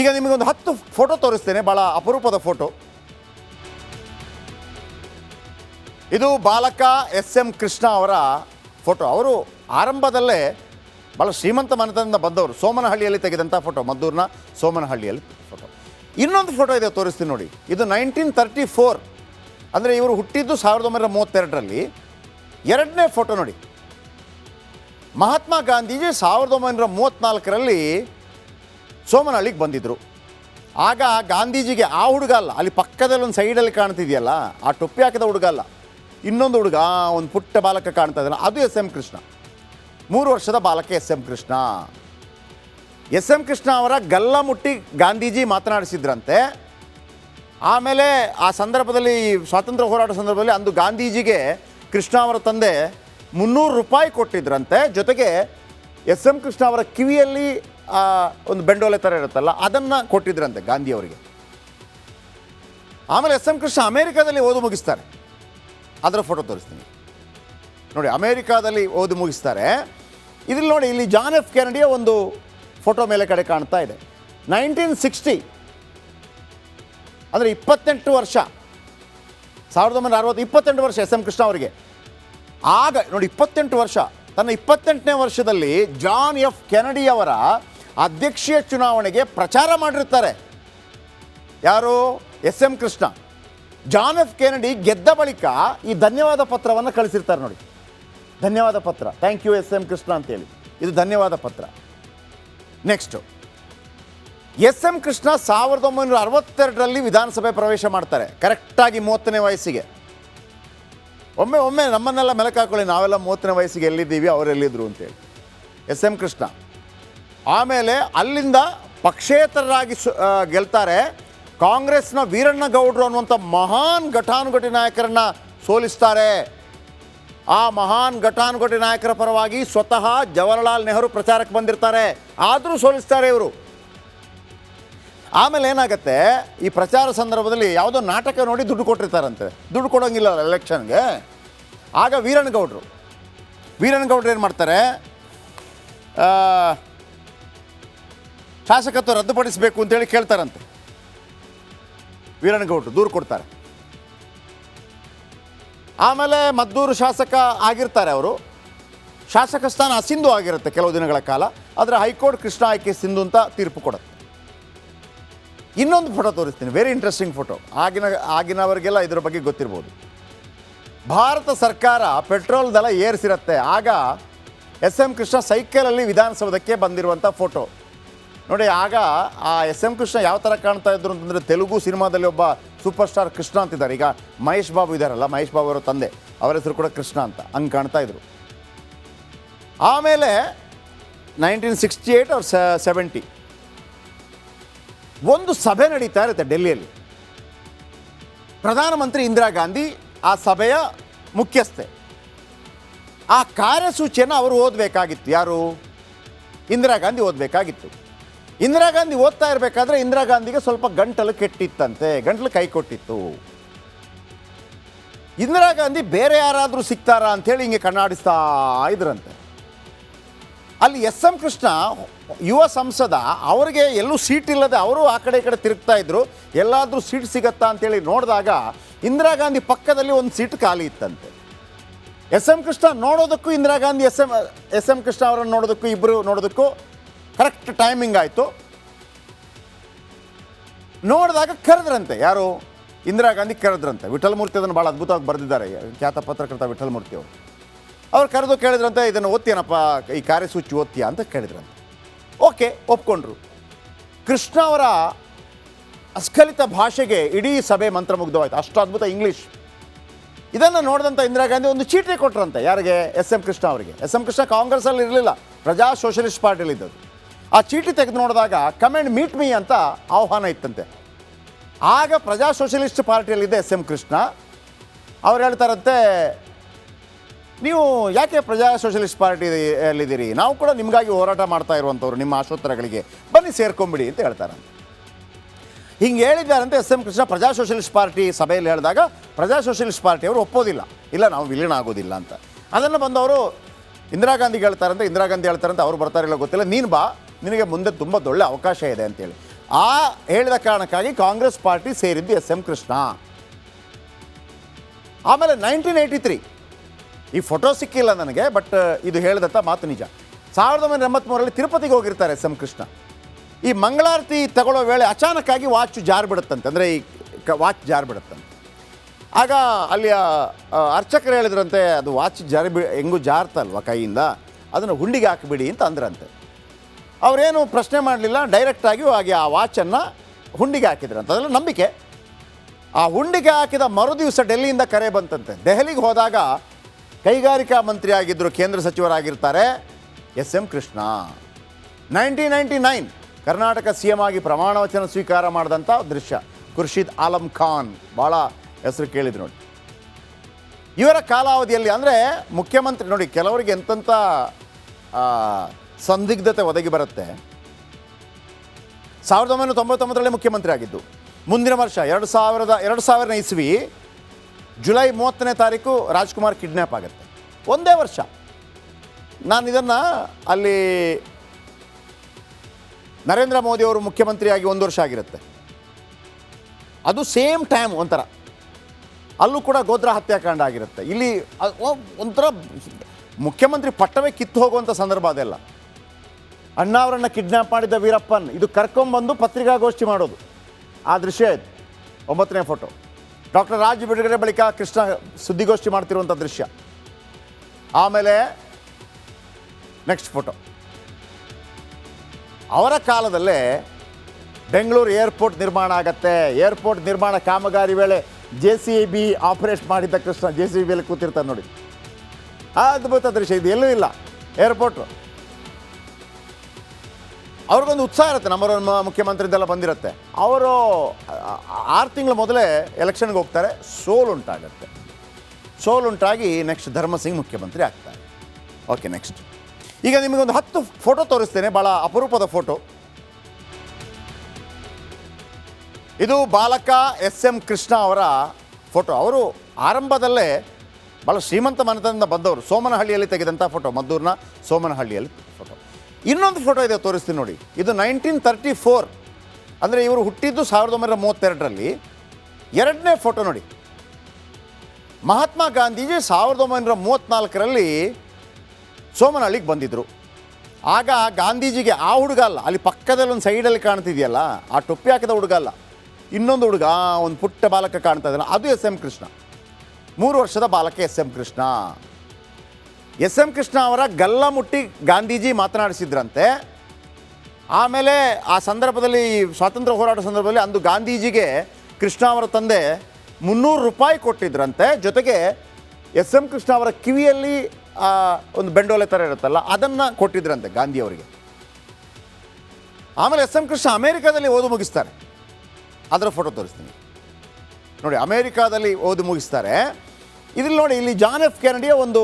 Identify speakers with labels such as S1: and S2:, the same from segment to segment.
S1: ಈಗ ನಿಮಗೊಂದು ಹತ್ತು ಫೋಟೋ ತೋರಿಸ್ತೇನೆ ಭಾಳ ಅಪರೂಪದ ಫೋಟೋ. ಇದು ಬಾಲಕ ಎಸ್ ಎಂ ಕೃಷ್ಣ ಅವರ ಫೋಟೋ. ಅವರು ಆರಂಭದಲ್ಲೇ ಭಾಳ ಶ್ರೀಮಂತ ಮನೆತನದಿಂದ ಬಂದವರು. ಸೋಮನಹಳ್ಳಿಯಲ್ಲಿ ತೆಗೆದಂಥ ಫೋಟೋ, ಮದ್ದೂರಿನ ಸೋಮನಹಳ್ಳಿಯಲ್ಲಿ ಫೋಟೋ. ಇನ್ನೊಂದು ಫೋಟೋ ಇದೆ ತೋರಿಸ್ತೀನಿ ನೋಡಿ. ಇದು ನೈನ್ಟೀನ್ ತರ್ಟಿ ಫೋರ್. ಅಂದರೆ ಇವರು ಹುಟ್ಟಿದ್ದು ಸಾವಿರದ ಒಂಬೈನೂರ ಮೂವತ್ತೆರಡರಲ್ಲಿ. ಎರಡನೇ ಫೋಟೋ ನೋಡಿ. ಮಹಾತ್ಮ ಗಾಂಧೀಜಿ ಸಾವಿರದ ಒಂಬೈನೂರ ಮೂವತ್ತ್ನಾಲ್ಕರಲ್ಲಿ ಸೋಮನಹಳ್ಳಿಗೆ ಬಂದಿದ್ದರು ಆಗ ಗಾಂಧೀಜಿಗೆ ಆ ಹುಡುಗ ಅಲ್ಲ, ಅಲ್ಲಿ ಪಕ್ಕದಲ್ಲಿ ಒಂದು ಸೈಡಲ್ಲಿ ಕಾಣ್ತಿದೆಯಲ್ಲ, ಆ ಟೊಪ್ಪಿ ಹಾಕಿದ ಹುಡುಗ ಅಲ್ಲ. ಇನ್ನೊಂದು ಹುಡುಗ ಒಂದು ಪುಟ್ಟ ಬಾಲಕ ಕಾಣ್ತಾ ಇದ್ದಾನೆ. ಅದು ಎಸ್ ಎಂ ಕೃಷ್ಣ. ಮೂರು ವರ್ಷದ ಬಾಲಕ S M Krishna. S M Krishna ಅವರ ಗಲ್ಲ ಮುಟ್ಟಿ ಗಾಂಧೀಜಿ ಮಾತನಾಡಿಸಿದ್ರಂತೆ. ಆಮೇಲೆ ಆ ಸಂದರ್ಭದಲ್ಲಿ, ಸ್ವಾತಂತ್ರ್ಯ ಹೋರಾಟ ಸಂದರ್ಭದಲ್ಲಿ ಅಂದು ಗಾಂಧೀಜಿಗೆ ಕೃಷ್ಣ ಅವರ ತಂದೆ ಮುನ್ನೂರು ರೂಪಾಯಿ ಕೊಟ್ಟಿದ್ರಂತೆ. ಜೊತೆಗೆ ಎಸ್ ಎಂ ಕೃಷ್ಣ ಅವರ ಕಿವಿಯಲ್ಲಿ ಒಂದು ಬೆಂಡೋಲೆ ಥರ ಇರುತ್ತಲ್ಲ, ಅದನ್ನು ಕೊಟ್ಟಿದ್ರಂತೆ ಗಾಂಧಿ ಅವರಿಗೆ. ಆಮೇಲೆ ಎಸ್ ಎಂ ಕೃಷ್ಣ ಅಮೇರಿಕಾದಲ್ಲಿ ಓದು ಮುಗಿಸ್ತಾರೆ. ಅದರ ಫೋಟೋ ತೋರಿಸ್ತೀನಿ. ನೋಡಿ, ಅಮೇರಿಕಾದಲ್ಲಿ ಓದು ಮುಗಿಸ್ತಾರೆ. ಇದ್ರಲ್ಲಿ ನೋಡಿ, ಇಲ್ಲಿ ಜಾನ್ ಎಫ್ ಕೆನಡಿಯ ಒಂದು ಫೋಟೋ ಮೇಲೆ ಕಡೆ ಕಾಣ್ತಾ ಇದೆ. ನೈನ್ಟೀನ್ ಸಿಕ್ಸ್ಟಿ, ಅಂದರೆ ಇಪ್ಪತ್ತೆಂಟು ವರ್ಷ. ಸಾವಿರದ ಒಂಬೈನೂರ ಅರವತ್ತು, ಇಪ್ಪತ್ತೆಂಟು ವರ್ಷ ಎಸ್ ಎಂ ಕೃಷ್ಣ ಅವರಿಗೆ. ಆಗ, ನೋಡಿ, ಇಪ್ಪತ್ತೆಂಟು ವರ್ಷ. ತನ್ನ ಇಪ್ಪತ್ತೆಂಟನೇ ವರ್ಷದಲ್ಲಿ ಜಾನ್ ಎಫ್ ಕೆನಡಿ ಅವರ ಅಧ್ಯಕ್ಷೀಯ ಚುನಾವಣೆಗೆ ಪ್ರಚಾರ ಮಾಡಿರ್ತಾರೆ. ಯಾರು? S M Krishna. John F Kennedy ಗೆದ್ದ ಬಳಿಕ ಈ ಧನ್ಯವಾದ ಪತ್ರವನ್ನು ಕಳಿಸಿರ್ತಾರೆ ನೋಡಿ. ಧನ್ಯವಾದ ಪತ್ರ. Thank you S M Krishna ಅಂತೇಳಿ. ಇದು ಧನ್ಯವಾದ ಪತ್ರ. ನೆಕ್ಸ್ಟು. ಎಸ್ ಎಂ ಕೃಷ್ಣ ಸಾವಿರದ ಒಂಬೈನೂರ ಅರವತ್ತೆರಡರಲ್ಲಿ ವಿಧಾನಸಭೆ ಪ್ರವೇಶ ಮಾಡ್ತಾರೆ. ಕರೆಕ್ಟಾಗಿ ಮೂವತ್ತನೇ ವಯಸ್ಸಿಗೆ. ಒಮ್ಮೆ ಒಮ್ಮೆ ನಮ್ಮನ್ನೆಲ್ಲ ಮೆಲಕಾಕೊಳ್ಳಿ ನಾವೆಲ್ಲ ಮೂವತ್ತನೇ ವಯಸ್ಸಿಗೆ ಎಲ್ಲಿದ್ದೀವಿ? ಅವರೆಲ್ಲಿದ್ದರು ಅಂತೇಳಿ. S M Krishna. ಆಮೇಲೆ ಅಲ್ಲಿಂದ ಪಕ್ಷೇತರರಾಗಿ ಗೆಲ್ತಾರೆ. ಕಾಂಗ್ರೆಸ್ನ ವೀರಣ್ಣ ಗೌಡ್ರು ಅನ್ನುವಂಥ ಮಹಾನ್ ಘಟಾನುಘಟಿ ನಾಯಕರನ್ನ ಸೋಲಿಸ್ತಾರೆ. ಆ ಮಹಾನ್ ಘಟಾನುಘಟಿ ನಾಯಕರ ಪರವಾಗಿ ಸ್ವತಃ ಜವಾಹರ್ಲಾಲ್ ನೆಹರು ಪ್ರಚಾರಕ್ಕೆ ಬಂದಿರ್ತಾರೆ. ಆದರೂ ಸೋಲಿಸ್ತಾರೆ ಇವರು. ಆಮೇಲೆ ಏನಾಗುತ್ತೆ, ಈ ಪ್ರಚಾರ ಸಂದರ್ಭದಲ್ಲಿ ಯಾವುದೋ ನಾಟಕ ನೋಡಿ ದುಡ್ಡು ಕೊಟ್ಟಿರ್ತಾರಂತೆ. ದುಡ್ಡು ಕೊಡೋಂಗಿಲ್ಲ ಎಲೆಕ್ಷನ್ಗೆ. ಆಗ ವೀರಣ್ಣಗೌಡರು ವೀರಣ್ಣಗೌಡರು ಏನು ಮಾಡ್ತಾರೆ? ಶಾಸಕತ್ವ ರದ್ದುಪಡಿಸಬೇಕು ಅಂತೇಳಿ ಕೇಳ್ತಾರಂತೆ. ವೀರಣ್ಣಗೌಡರು ದೂರು ಕೊಡ್ತಾರೆ. ಆಮೇಲೆ ಮದ್ದೂರು ಶಾಸಕ ಆಗಿರ್ತಾರೆ ಅವರು. ಶಾಸಕ ಸ್ಥಾನ ಅಸಿಂಧು ಆಗಿರುತ್ತೆ ಕೆಲವು ದಿನಗಳ ಕಾಲ. ಆದರೆ ಹೈಕೋರ್ಟ್ ಕೃಷ್ಣ ಆಯ್ಕೆ ಸಿಂಧು ಅಂತ ತೀರ್ಪು ಕೊಡುತ್ತೆ. ಇನ್ನೊಂದು ಫೋಟೋ ತೋರಿಸ್ತೀನಿ ವೆರಿ ಇಂಟ್ರೆಸ್ಟಿಂಗ್ ಫೋಟೋ ಆಗಿನ, ಆಗಿನವರಿಗೆಲ್ಲ ಇದರ ಬಗ್ಗೆ ಗೊತ್ತಿರ್ಬೋದು. ಭಾರತ ಸರ್ಕಾರ ಪೆಟ್ರೋಲ್ ದರ ಏರಿಸಿರುತ್ತೆ. ಆಗ ಎಸ್ ಎಂ ಕೃಷ್ಣ ಸೈಕಲಲ್ಲಿ ವಿಧಾನಸೌಧಕ್ಕೆ ಬಂದಿರುವಂಥ ಫೋಟೋ ನೋಡಿ, ಆಗ ಆ ಎಸ್ ಎಂ ಕೃಷ್ಣ ಯಾವ ಥರ ಕಾಣ್ತಾ ಇದ್ರು ಅಂತಂದರೆ ತೆಲುಗು ಸಿನಿಮಾದಲ್ಲಿ ಒಬ್ಬ ಸೂಪರ್ ಸ್ಟಾರ್ ಕೃಷ್ಣ ಅಂತಿದ್ದಾರೆ ಈಗ ಮಹೇಶ್ ಬಾಬು ಇದ್ದಾರಲ್ಲ ಮಹೇಶ್ ಬಾಬು ಅವರ ತಂದೆ, ಅವರ ಹೆಸರು ಕೂಡ ಕೃಷ್ಣ ಅಂತ ಹಂಗೆ ಕಾಣ್ತಾ ಇದ್ರು. ಆಮೇಲೆ ನೈನ್ಟೀನ್ ಸಿಕ್ಸ್ಟಿ ಏಯ್ಟ್ ಅವ್ರ ಸೆವೆಂಟಿ ಒಂದು ಸಭೆ ನಡೀತಾ ಇರುತ್ತೆ ಡೆಲ್ಲಿಯಲ್ಲಿ. ಪ್ರಧಾನಮಂತ್ರಿ ಇಂದಿರಾ ಗಾಂಧಿ ಆ ಸಭೆಯ ಮುಖ್ಯಸ್ಥೆ. ಆ ಕಾರ್ಯಸೂಚಿಯನ್ನು ಅವರು ಓದಬೇಕಾಗಿತ್ತು. ಯಾರು? ಇಂದಿರಾ ಗಾಂಧಿ ಓದಬೇಕಾಗಿತ್ತು. ಇಂದಿರಾ ಗಾಂಧಿ ಓದ್ತಾ ಇರಬೇಕಾದ್ರೆ ಇಂದಿರಾ ಗಾಂಧಿಗೆ ಸ್ವಲ್ಪ ಗಂಟಲು ಕೆಟ್ಟಿತ್ತಂತೆ, ಗಂಟಲು ಕೈ ಕೊಟ್ಟಿತ್ತು. ಇಂದಿರಾ ಗಾಂಧಿ ಬೇರೆ ಯಾರಾದರೂ ಸಿಗ್ತಾರಾ ಅಂಥೇಳಿ ಹಿಂಗೆ ಕಣ್ಣಾಡಿಸ್ತಾ ಇದ್ರಂತೆ. ಅಲ್ಲಿ ಎಸ್ ಎಂ ಕೃಷ್ಣ ಯುವ ಸಂಸದ, ಅವರಿಗೆ ಎಲ್ಲೂ ಸೀಟ್ ಇಲ್ಲದೆ ಅವರು ಆ ಕಡೆ ಈ ಕಡೆ ತಿರುಗ್ತಾ ಇದ್ರು, ಎಲ್ಲಾದರೂ ಸೀಟ್ ಸಿಗತ್ತಾ ಅಂತೇಳಿ ನೋಡಿದಾಗ ಇಂದಿರಾ ಗಾಂಧಿ ಪಕ್ಕದಲ್ಲಿ ಒಂದು ಸೀಟ್ ಖಾಲಿ ಇತ್ತಂತೆ. ಎಸ್ ಎಂ ಕೃಷ್ಣ ನೋಡೋದಕ್ಕೂ Indira Gandhi, S M S M Krishna ಅವರನ್ನು ನೋಡೋದಕ್ಕೂ ಇಬ್ಬರು ನೋಡೋದಕ್ಕೂ ಕರೆಕ್ಟ್ ಟೈಮಿಂಗ್ ಆಯಿತು. ನೋಡಿದಾಗ ಕರೆದ್ರಂತೆ, ಯಾರು? ಇಂದಿರಾ ಗಾಂಧಿ ಕರೆದ್ರಂತೆ. ವಿಠಲಮೂರ್ತಿ ಅದನ್ನು ಭಾಳ ಅದ್ಭುತವಾಗಿ ಬರೆದಿದ್ದಾರೆ, ಖ್ಯಾತ ಪತ್ರಕರ್ತ ವಿಠಲಮೂರ್ತಿ ಅವರು. ಅವ್ರು ಕರೆದು ಕೇಳಿದ್ರಂತೆ, ಇದನ್ನು ಓದ್ತೀನಪ್ಪ ಈ ಕಾರ್ಯಸೂಚಿ ಓದ್ತೀಯಾ ಅಂತ ಕೇಳಿದ್ರಂತೆ. ಓಕೆ, ಒಪ್ಕೊಂಡ್ರು. ಕೃಷ್ಣ ಅವರ ಅಸ್ಖಲಿತ ಭಾಷೆಗೆ ಇಡೀ ಸಭೆ ಮಂತ್ರಮುಗ್ಧವಾಯಿತು. ಅಷ್ಟು ಅದ್ಭುತ ಇಂಗ್ಲೀಷ್ ಇದನ್ನು ನೋಡಿದಂಥ ಇಂದಿರಾ ಗಾಂಧಿ ಒಂದು ಚೀಟಿ ಕೊಟ್ಟರಂತೆ ಯಾರಿಗೆ? ಎಸ್ ಎಂ ಕೃಷ್ಣ ಅವರಿಗೆ. ಎಸ್ ಎಂ ಕೃಷ್ಣ ಕಾಂಗ್ರೆಸ್ಸಲ್ಲಿ ಇರಲಿಲ್ಲ ಪ್ರಜಾ ಸೋಷಲಿಸ್ಟ್ ಇದ್ದದ್ದು ಆ ಚೀಟಿ ತೆಗೆದು ನೋಡಿದಾಗ ಕಮೆಂಡ್ ಮೀಟ್ ಮೀ ಅಂತ ಆಹ್ವಾನ ಇತ್ತಂತೆ. ಆಗ ಪ್ರಜಾ ಸೋಷಲಿಸ್ಟ್ ಪಾರ್ಟಿಯಲ್ಲಿದ್ದ ಎಸ್. ಎಂ. ಕೃಷ್ಣ, ಅವ್ರು ಹೇಳ್ತಾರಂತೆ, ನೀವು ಯಾಕೆ ಪ್ರಜಾ ಸೋಷಲಿಸ್ಟ್ ಪಾರ್ಟಿಯಲ್ಲಿದ್ದೀರಿ? ನಾವು ಕೂಡ ನಿಮಗಾಗಿ ಹೋರಾಟ ಮಾಡ್ತಾ ಇರುವಂಥವ್ರು, ನಿಮ್ಮ ಆಶೋತ್ತರಗಳಿಗೆ. ಬನ್ನಿ ಸೇರ್ಕೊಂಬಿಡಿ ಅಂತ ಹೇಳ್ತಾರಂತೆ. ಹಿಂಗೆ ಹೇಳಿದ್ದಾರಂತೆ ಎಸ್. ಎಂ. ಕೃಷ್ಣ, ಪ್ರಜಾ ಸೋಷಲಿಸ್ಟ್ ಪಾರ್ಟಿ ಸಭೆಯಲ್ಲಿ ಹೇಳಿದಾಗ, ಪ್ರಜಾ ಸೋಷಲಿಸ್ಟ್ ಪಾರ್ಟಿಯವರು ಒಪ್ಪೋದಿಲ್ಲ. ಇಲ್ಲ, ನಾವು ವಿಲೀನ ಆಗೋದಿಲ್ಲ ಅಂತ. ಅದನ್ನು ಬಂದವರು ಇಂದಿರಾ ಗಾಂಧಿಗೆ ಹೇಳ್ತಾರಂತೆ, ಇಂದಿರಾ ಗಾಂಧಿ ಹೇಳ್ತಾರಂತೆ, ಅವ್ರು ಬರ್ತಾರಿಲ್ಲ ಗೊತ್ತಿಲ್ಲ. ನೀನು ಬಾ ನಿನಗೆ ಮುಂದೆ ತುಂಬ ದೊಡ್ಡ ಅವಕಾಶ ಇದೆ ಅಂತೇಳಿ. ಆ ಹೇಳಿದ ಕಾರಣಕ್ಕಾಗಿ ಕಾಂಗ್ರೆಸ್ ಪಾರ್ಟಿ ಸೇರಿದ್ದು ಎಸ್ ಎಂ ಕೃಷ್ಣ. ಆಮೇಲೆ ನೈನ್ಟೀನ್ ಏಯ್ಟಿ ತ್ರೀ. ಈ ಫೋಟೋ ಸಿಕ್ಕಿಲ್ಲ ನನಗೆ, ಬಟ್ ಇದು ಹೇಳಿದಂಥ ಮಾತು ನಿಜ. ಸಾವಿರದ ಒಂಬೈನೂರ ತಿರುಪತಿಗೆ ಹೋಗಿರ್ತಾರೆ ಎಸ್ ಎಂ ಕೃಷ್ಣ. ಈ ಮಂಗಳಾರತಿ ತಗೊಳ್ಳೋ ವೇಳೆ ಅಚಾನಕ್ಕಾಗಿ ವಾಚ್ ಜಾರ್ ಬಿಡುತ್ತಂತೆ ಅಂದರೆ ಈ ಕ, ವಾಚ್ ಜಾರ್ ಬಿಡುತ್ತಂತೆ ಆಗ ಅಲ್ಲಿಯ ಅರ್ಚಕರು ಹೇಳಿದ್ರಂತೆ, ಅದು ವಾಚ್ ಜಾರಿ ಬಿ, ಹೆಂಗೂ ಜಾರ್ತಲ್ವ ಕೈಯಿಂದ? ಅದನ್ನು ಹುಂಡಿಗೆ ಹಾಕಿಬಿಡಿ ಅಂತ ಅಂದ್ರಂತೆ. ಅವರೇನು ಪ್ರಶ್ನೆ ಮಾಡಲಿಲ್ಲ ಡೈರೆಕ್ಟಾಗಿ ಹಾಗೆ ಆ ವಾಚನ್ನು ಹುಂಡಿಗೆ ಹಾಕಿದ್ರಂತೆ. ಅದೆಲ್ಲ ನಂಬಿಕೆ. ಆ ಹುಂಡಿಗೆ ಹಾಕಿದ ಮರುದಿವಸ ಡೆಲ್ಲಿಯಿಂದ ಕರೆ ಬಂತಂತೆ. ದೆಹಲಿಗೆ ಹೋದಾಗ ಕೈಗಾರಿಕಾ ಮಂತ್ರಿ ಆಗಿದ್ದರು ಕೇಂದ್ರ ಸಚಿವರಾಗಿರ್ತಾರೆ S M Krishna. Nineteen ninety nine Karnataka C M ಆಗಿ ಪ್ರಮಾಣ ವಚನ ಸ್ವೀಕಾರ ಮಾಡಿದಂಥ ದೃಶ್ಯ. ಖುರ್ಷಿದ್ ಆಲಂ ಖಾನ್. ಭಾಳ ಹೆಸರು ಕೇಳಿದ್ರು ನೋಡಿ. ಇವರ ಕಾಲಾವಧಿಯಲ್ಲಿ ಅಂದರೆ ಮುಖ್ಯಮಂತ್ರಿ ನೋಡಿ, ಕೆಲವರಿಗೆ ಎಂತೆಂಥ ಸಂದಿಗ್ಧತೆ ಒದಗಿ ಬರುತ್ತೆ. ಸಾವಿರದ ಒಂಬೈನೂರ ತೊಂಬತ್ತೊಂಬತ್ತರಲ್ಲೇ ಮುಖ್ಯಮಂತ್ರಿ ಆಗಿದ್ದು ಮುಂದಿನ ವರ್ಷ, ಎರಡು ಸಾವಿರದ, ಎರಡು ಸಾವಿರನೇ ಇಸ್ವಿ, ಜುಲೈ ಮೂವತ್ತನೇ ತಾರೀಕು ರಾಜ್ಕುಮಾರ್ ಕಿಡ್ನ್ಯಾಪ್ ಆಗುತ್ತೆ. ಒಂದೇ ವರ್ಷ. ನಾನು ಇದನ್ನು ಅಲ್ಲಿ ನರೇಂದ್ರ ಮೋದಿ ಅವರು ಮುಖ್ಯಮಂತ್ರಿಯಾಗಿ ಒಂದು ವರ್ಷ ಆಗಿರುತ್ತೆ. ಅದು ಸೇಮ್ ಟೈಮ್ ಒಂಥರ. ಅಲ್ಲೂ ಕೂಡ ಗೋದ್ರ ಹತ್ಯಾಕಾಂಡ ಆಗಿರುತ್ತೆ. ಇಲ್ಲಿ ಒಂಥರ ಮುಖ್ಯಮಂತ್ರಿ ಪಟ್ಟವೇ ಕಿತ್ತು ಹೋಗುವಂಥ ಸಂದರ್ಭ ಅದೆಲ್ಲ. ಅಣ್ಣ ಅವರನ್ನು ಕಿಡ್ನ್ಯಾಪ್ ಮಾಡಿದ್ದ ವೀರಪ್ಪನ್. ಇದು ಕರ್ಕೊಂಬಂದು ಪತ್ರಿಕಾಗೋಷ್ಠಿ ಮಾಡೋದು. ಆ ದೃಶ್ಯ ಇದು. ಒಂಬತ್ತನೇ ಫೋಟೋ ಡಾಕ್ಟರ್ ರಾಜ್ ಬಿಡುಗಡೆ ಬಳಿಕ ಕೃಷ್ಣ ಸುದ್ದಿಗೋಷ್ಠಿ ಮಾಡ್ತಿರುವಂಥ ದೃಶ್ಯ. ಆಮೇಲೆ ನೆಕ್ಸ್ಟ್ ಫೋಟೋ ಅವರ ಕಾಲದಲ್ಲೇ ಬೆಂಗಳೂರು ಏರ್ಪೋರ್ಟ್ ನಿರ್ಮಾಣ ಆಗತ್ತೆ. ಏರ್ಪೋರ್ಟ್ ನಿರ್ಮಾಣ ಕಾಮಗಾರಿ ವೇಳೆ ಜೆ ಸಿ ಬಿ ಆಪರೇಟ್ ಮಾಡಿದ್ದ ಕೃಷ್ಣ. ಜೆ ಸಿ ಬಿಯಲ್ಲಿ ಕೂತಿರ್ತಾರೆ ನೋಡಿ. ಅದ್ಭುತ ದೃಶ್ಯ. ಇದು ಎಲ್ಲೂ ಇಲ್ಲ. ಏರ್ಪೋರ್ಟು. ಅವ್ರಿಗೊಂದು ಉತ್ಸಾಹ ಇರುತ್ತೆ. ನಮ್ಮ ಮುಖ್ಯಮಂತ್ರಿದೆಲ್ಲ ಬಂದಿರುತ್ತೆ. ಅವರು ಆರು ತಿಂಗಳ ಮೊದಲೇ ಎಲೆಕ್ಷನ್ಗೆ ಹೋಗ್ತಾರೆ. ಸೋಲುಂಟಾಗತ್ತೆ. ಸೋಲುಂಟಾಗಿ ನೆಕ್ಸ್ಟ್ ಧರ್ಮಸಿಂಗ್ ಮುಖ್ಯಮಂತ್ರಿ ಆಗ್ತಾರೆ. Okay, next. ಈಗ ನಿಮಗೊಂದು ಹತ್ತು ಫೋಟೋ ತೋರಿಸ್ತೇನೆ. ಭಾಳ ಅಪರೂಪದ ಫೋಟೋ. ಇದು ಬಾಲಕ ಎಸ್ ಎಂ ಕೃಷ್ಣ ಅವರ ಫೋಟೋ. ಅವರು ಆರಂಭದಲ್ಲೇ ಭಾಳ ಶ್ರೀಮಂತ ಮನೆತನದಿಂದ ಬಂದವರು. ಸೋಮನಹಳ್ಳಿಯಲ್ಲಿ ತೆಗೆದಂಥ ಫೋಟೋ. ಮದ್ದೂರಿನ ಸೋಮನಹಳ್ಳಿಯಲ್ಲಿ ಫೋಟೋ. ಇನ್ನೊಂದು ಫೋಟೋ ಇದೆ ತೋರಿಸ್ತೀನಿ ನೋಡಿ. ಇದು ನೈನ್ಟೀನ್ ತರ್ಟಿ ಫೋರ್. ಅಂದರೆ ಇವರು ಹುಟ್ಟಿದ್ದು ಸಾವಿರದ ಒಂಬೈನೂರ ಮೂವತ್ತೆರಡರಲ್ಲಿ. ಎರಡನೇ ಫೋಟೋ ನೋಡಿ. ಮಹಾತ್ಮ ಗಾಂಧೀಜಿ ಸಾವಿರದ ಒಂಬೈನೂರ ಮೂವತ್ತ್ನಾಲ್ಕರಲ್ಲಿ ಸೋಮನಹಳ್ಳಿಗೆ ಬಂದಿದ್ದರು ಆಗ ಗಾಂಧೀಜಿಗೆ ಆ ಹುಡುಗ ಅಲ್ಲ, ಅಲ್ಲಿ ಪಕ್ಕದಲ್ಲಿ ಒಂದು ಸೈಡಲ್ಲಿ ಕಾಣ್ತಿದೆಯಲ್ಲ, ಆ ಟೊಪ್ಪಿ ಹಾಕಿದ ಹುಡುಗ ಅಲ್ಲ. ಇನ್ನೊಂದು ಹುಡುಗ ಒಂದು ಪುಟ್ಟ ಬಾಲಕ ಕಾಣ್ತಾ ಇದ್ದಾನೆ, ಅದು ಎಸ್ ಎಂ ಕೃಷ್ಣ. ಮೂರು ವರ್ಷದ ಬಾಲಕ S M Krishna. S M Krishna ಅವರ ಗಲ್ಲ ಮುಟ್ಟಿ ಗಾಂಧೀಜಿ ಮಾತನಾಡಿಸಿದ್ರಂತೆ. ಆಮೇಲೆ ಆ ಸಂದರ್ಭದಲ್ಲಿ ಸ್ವಾತಂತ್ರ್ಯ ಹೋರಾಟ ಸಂದರ್ಭದಲ್ಲಿ ಅಂದು ಗಾಂಧೀಜಿಗೆ ಕೃಷ್ಣ ಅವರ ತಂದೆ ಮುನ್ನೂರು ರೂಪಾಯಿ ಕೊಟ್ಟಿದ್ರಂತೆ. ಜೊತೆಗೆ ಎಸ್ ಎಂ ಕೃಷ್ಣ ಅವರ ಕಿವಿಯಲ್ಲಿ ಒಂದು ಬೆಂಡೋಲೆ ಥರ ಇರುತ್ತಲ್ಲ, ಅದನ್ನು ಕೊಟ್ಟಿದ್ರಂತೆ ಗಾಂಧಿ ಅವರಿಗೆ. ಆಮೇಲೆ ಎಸ್ ಎಂ ಕೃಷ್ಣ ಅಮೇರಿಕಾದಲ್ಲಿ ಓದು ಮುಗಿಸ್ತಾರೆ. ಅದರ ಫೋಟೋ ತೋರಿಸ್ತೀನಿ. ನೋಡಿ, ಅಮೇರಿಕಾದಲ್ಲಿ ಓದು ಮುಗಿಸ್ತಾರೆ. ಇದ್ರಲ್ಲಿ ನೋಡಿ, ಇಲ್ಲಿ ಜಾನ್ ಎಫ್ ಕೆನಡಿಯ ಒಂದು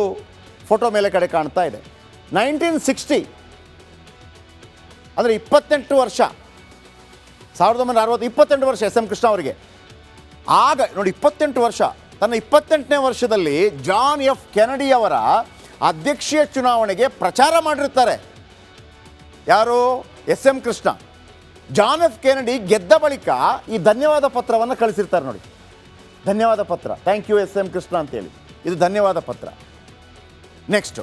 S1: ಫೋಟೋ ಮೇಲೆ ಕಡೆ ಕಾಣ್ತಾ ಇದೆ. ನೈನ್ಟೀನ್ ಸಿಕ್ಸ್ಟಿ ಅಂದರೆ ಇಪ್ಪತ್ತೆಂಟು ವರ್ಷ. ಸಾವಿರದ ಒಂಬೈನೂರ ಅರವತ್ತು, ಇಪ್ಪತ್ತೆಂಟು ವರ್ಷ ಎಸ್ ಎಂ ಕೃಷ್ಣ ಅವರಿಗೆ. ಆಗ ನೋಡಿ ಇಪ್ಪತ್ತೆಂಟು ವರ್ಷ, ತನ್ನ ಇಪ್ಪತ್ತೆಂಟನೇ ವರ್ಷದಲ್ಲಿ ಜಾನ್ ಎಫ್ ಕೆನಡಿ ಅವರ ಅಧ್ಯಕ್ಷೀಯ ಚುನಾವಣೆಗೆ ಪ್ರಚಾರ ಮಾಡಿರ್ತಾರೆ. ಯಾರು? S M Krishna. John F Kennedy ಗೆದ್ದ ಬಳಿಕ ಈ ಧನ್ಯವಾದ ಪತ್ರವನ್ನು ಕಳಿಸಿರ್ತಾರೆ ನೋಡಿ. ಧನ್ಯವಾದ ಪತ್ರ. Thank you S M Krishna ಅಂತೇಳಿ. ಇದು ಧನ್ಯವಾದ ಪತ್ರ. ನೆಕ್ಸ್ಟು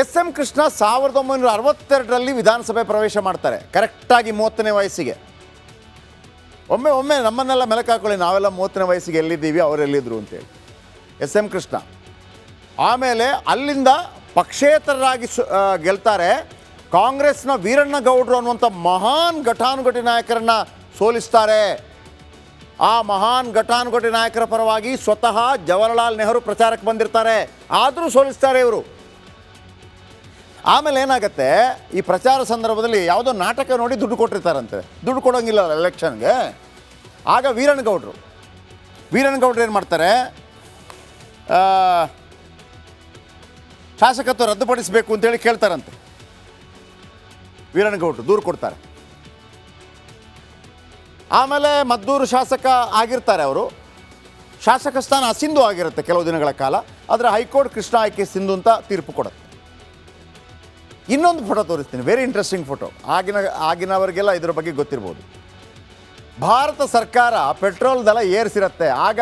S1: ಎಸ್ ಎಂ ಕೃಷ್ಣ ಸಾವಿರದ ಒಂಬೈನೂರ ಅರವತ್ತೆರಡರಲ್ಲಿ ವಿಧಾನಸಭೆ ಪ್ರವೇಶ ಮಾಡ್ತಾರೆ, ಕರೆಕ್ಟಾಗಿ ಮೂವತ್ತನೇ ವಯಸ್ಸಿಗೆ. ಒಮ್ಮೆ ಒಮ್ಮೆ ನಮ್ಮನ್ನೆಲ್ಲ ಮೆಲಕಾಕೊಳ್ಳಿ, ನಾವೆಲ್ಲ ಮೂವತ್ತನೇ ವಯಸ್ಸಿಗೆ ಎಲ್ಲಿದ್ದೀವಿ ಅವರೆಲ್ಲಿದ್ರು ಎಲ್ಲಿದ್ರು ಅಂತೇಳಿ ಎಸ್ ಎಂ ಕೃಷ್ಣ, ಆಮೇಲೆ ಅಲ್ಲಿಂದ ಪಕ್ಷೇತರರಾಗಿ ಗೆಲ್ತಾರೆ, ಕಾಂಗ್ರೆಸ್ನ ವೀರಣ್ಣ ಗೌಡ್ರು ಅನ್ನುವಂಥ ಮಹಾನ್ ಘಟಾನುಘಟಿ ನಾಯಕರನ್ನ ಸೋಲಿಸ್ತಾರೆ. ಆ ಮಹಾನ್ ಘಟಾನುಘಟಿ ನಾಯಕರ ಪರವಾಗಿ ಸ್ವತಃ ಜವಾಹರಲಾಲ್ ನೆಹರು ಪ್ರಚಾರಕ್ಕೆ ಬಂದಿರ್ತಾರೆ. ಆದರೂ ಸೋಲಿಸ್ತಾರೆ ಇವರು. ಆಮೇಲೆ ಏನಾಗುತ್ತೆ, ಈ ಪ್ರಚಾರ ಸಂದರ್ಭದಲ್ಲಿ ಯಾವುದೋ ನಾಟಕ ನೋಡಿ ದುಡ್ಡು ಕೊಟ್ಟಿರ್ತಾರಂತೆ. ದುಡ್ಡು ಕೊಡೋಂಗಿಲ್ಲ ಎಲೆಕ್ಷನ್ಗೆ. ಆಗ ವೀರಣ್ಣಗೌಡರು ವೀರಣ್ಣಗೌಡರು ಏನು ಮಾಡ್ತಾರೆ ಶಾಸಕತ್ವ ರದ್ದುಪಡಿಸಬೇಕು ಅಂತೇಳಿ ಕೇಳ್ತಾರಂತೆ. ವೀರಣ್ಣಗೌಡರು ದೂರು ಕೊಡ್ತಾರೆ. ಆಮೇಲೆ ಮದ್ದೂರು ಶಾಸಕ ಆಗಿರ್ತಾರೆ ಅವರು. ಶಾಸಕ ಸ್ಥಾನ ಸಿಂಧು ಆಗಿರುತ್ತೆ ಕೆಲವು ದಿನಗಳ ಕಾಲ. ಆದರೆ ಹೈಕೋರ್ಟ್ ಕೃಷ್ಣ ಆಯ್ಕೆ ಸಿಂಧು ಅಂತ ತೀರ್ಪು ಕೊಡುತ್ತೆ. ಇನ್ನೊಂದು ಫೋಟೋ ತೋರಿಸ್ತೀನಿ. ವೆರಿ ಇಂಟ್ರೆಸ್ಟಿಂಗ್ ಫೋಟೋ ಆಗಿನ, ಆಗಿನವರಿಗೆಲ್ಲ ಇದರ ಬಗ್ಗೆ ಗೊತ್ತಿರ್ಬೋದು. ಭಾರತ ಸರ್ಕಾರ ಪೆಟ್ರೋಲ್ ದಲ ಏರಿಸಿರತ್ತೆ. ಆಗ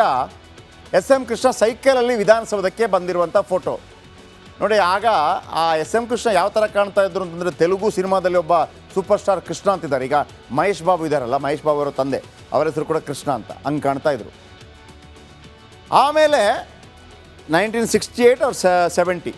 S1: ಎಸ್ ಎಂ ಕೃಷ್ಣ ಸೈಕಲಲ್ಲಿ ವಿಧಾನಸೌಧಕ್ಕೆ ಬಂದಿರುವಂಥ ಫೋಟೋ. ನೋಡಿ, ಆಗ ಆ ಎಸ್ ಎಂ ಕೃಷ್ಣ ಯಾವ ಥರ ಕಾಣ್ತಾ ಇದ್ರು ಅಂತಂದರೆ ತೆಲುಗು ಸಿನಿಮಾದಲ್ಲಿ ಒಬ್ಬ ಸೂಪರ್ ಸ್ಟಾರ್ ಕೃಷ್ಣ ಅಂತಿದ್ದಾರೆ. ಈಗ ಮಹೇಶ್ ಬಾಬು ಇದಾರಲ್ಲ, ಮಹೇಶ್ ಬಾಬು ಅವರ ತಂದೆ. ಅವರ ಹೆಸರು ಕೂಡ ಕೃಷ್ಣ ಅಂತ. ಹಂಗೆ ಕಾಣ್ತಾ ಇದ್ರು. ಆಮೇಲೆ ನೈನ್ಟೀನ್ ಸಿಕ್ಸ್ಟಿ ಏಯ್ಟ್ ಅವ್ರ ಸೆವೆಂಟಿ